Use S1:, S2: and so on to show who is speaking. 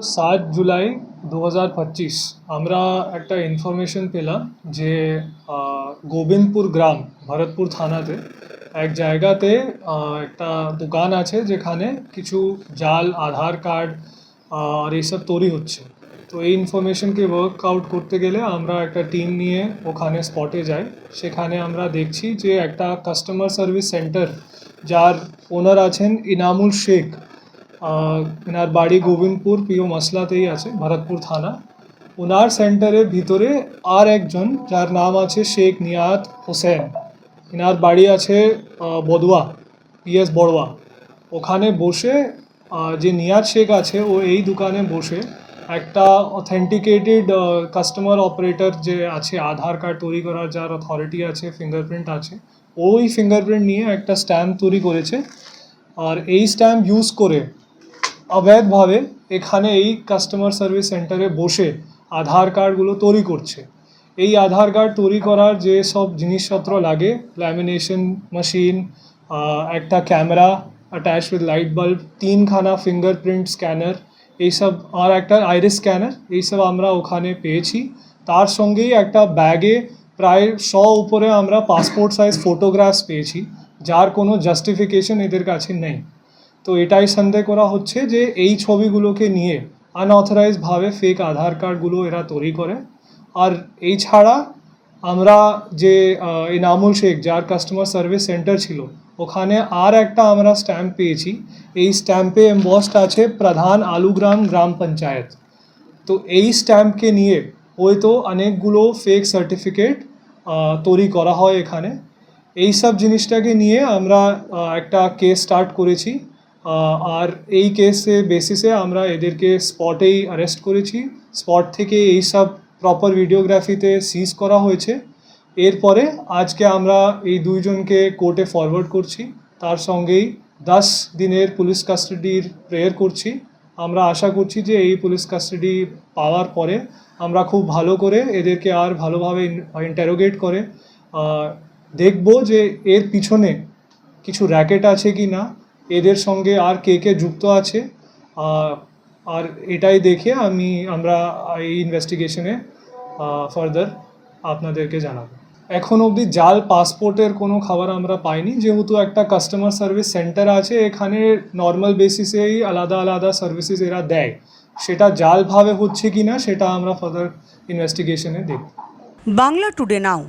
S1: সাত জুলাই দু হাজার পঁচিশ, আমরা একটা ইনফরমেশন পেলাম যে গোবিন্দপুর গ্রাম, ভরতপুর থানাতে এক জায়গাতে একটা দোকান আছে যেখানে কিছু জাল, আধার কার্ড আর এইসব তৈরি হচ্ছে। তো এই ইনফরমেশনকে ওয়ার্ক আউট করতে গেলে আমরা একটা টিম নিয়ে ওখানে স্পটে যাই। সেখানে আমরা দেখছি যে একটা কাস্টমার সার্ভিস সেন্টার যার ওনার আছেন ইনামুল শেখ। এনার বাড়ি গোবিন্দপুর পিও মশলাতেই আছে, ভরতপুর থানা। ওনার সেন্টারের ভিতরে আর একজন, যার নাম আছে শেখ নিয়াত হোসেন। এনার বাড়ি আছে বদুয়া পিএস বড়ুয়া। ওখানে বসে যে নিয়াত শেখ আছে, ও এই দোকানে বসে একটা অথেন্টিকেটেড কাস্টমার অপারেটর যে আছে, আধার কার্ড তৈরি করার যার অথরিটি আছে ফিঙ্গারপ্রিন্ট আছে, ওই ফিঙ্গারপ্রিন্ট নিয়ে একটা স্ট্যাম্প তৈরি করেছে। আর এই স্ট্যাম্প ইউজ করে অবৈধভাবে এখানে এই কাস্টমার সার্ভিস সেন্টারে বসে আধার কার্ডগুলো তৈরি করছে। এই আধার কার্ড তৈরি করার যে সব জিনিসপত্র লাগে ল্যামিনেশন মেশিন একটা camera attach with light bulb তিনখানা ফিঙ্গারপ্রিন্ট স্ক্যানার এইসব আর একটা আইরিস স্ক্যানার এইসব আমরা ওখানে পেয়েছি। তার সঙ্গেই একটা ব্যাগে প্রায় শ উপরে আমরা পাসপোর্ট সাইজ ফটোগ্রাফস পেয়েছি, যার কোনো জাস্টিফিকেশন এদের কাছে নেই। তো এটাই সন্দেহ করা হচ্ছে যে এই ছবিগুলোকে নিয়ে আনঅথরাইজভাবে ফেক আধার কার্ডগুলো এরা তৈরি করে। আর এই ছাড়া আমরা যে ইনামুল শেখ, যার কাস্টমার সার্ভিস সেন্টার ছিল, ওখানে আর একটা আমরা স্ট্যাম্প পেয়েছি। এই স্ট্যাম্পে এম্বসড আছে প্রধান আলুগ্রাম গ্রাম পঞ্চায়েত। তো এই স্ট্যাম্পকে নিয়ে হয়তো অনেকগুলো ফেক সার্টিফিকেট তৈরি করা হয় এখানে। এই সব জিনিসটাকে নিয়ে আমরা একটা কেস স্টার্ট করেছি। আর এই কেসে বেসিসে আমরা এদেরকে স্পটেই অ্যারেস্ট করেছি। স্পট থেকে এই সব প্রপার ভিডিওগ্রাফিতে সিজ করা হয়েছে। এরপরে আজকে আমরা এই দুইজনকে কোর্টে ফরওয়ার্ড করছি। তার সঙ্গেই দশ দিনের পুলিশ কাস্টাডির প্রেয়ার করছি। আমরা আশা করছি যে এই পুলিশ কাস্টাডি পাওয়ার পরে আমরা খুব ভালো করে এদেরকে আর ভালোভাবে ইন্টারোগেট করে দেখব যে এর পিছনে কিছু র্যাকেট আছে কি না এদের সঙ্গে আর কে কে যুক্ত আছে আর এটাই দেখে আমি, আমরা এই ইনভেস্টিগেশনে ফার্দার আপনাদেরকে জানাব। এখন অবধি জাল পাসপোর্টের কোনো খাবার আমরা পাইনি, যেহেতু একটা কাস্টমার সার্ভিস সেন্টার আছে, এখানে নর্মাল বেসিসেই আলাদা আলাদা সার্ভিসেস এরা দেয়। সেটা জালভাবে হচ্ছে কি না সেটা আমরা ফার্দার ইনভেস্টিগেশনে দেখব।
S2: বাংলা টুডে নাও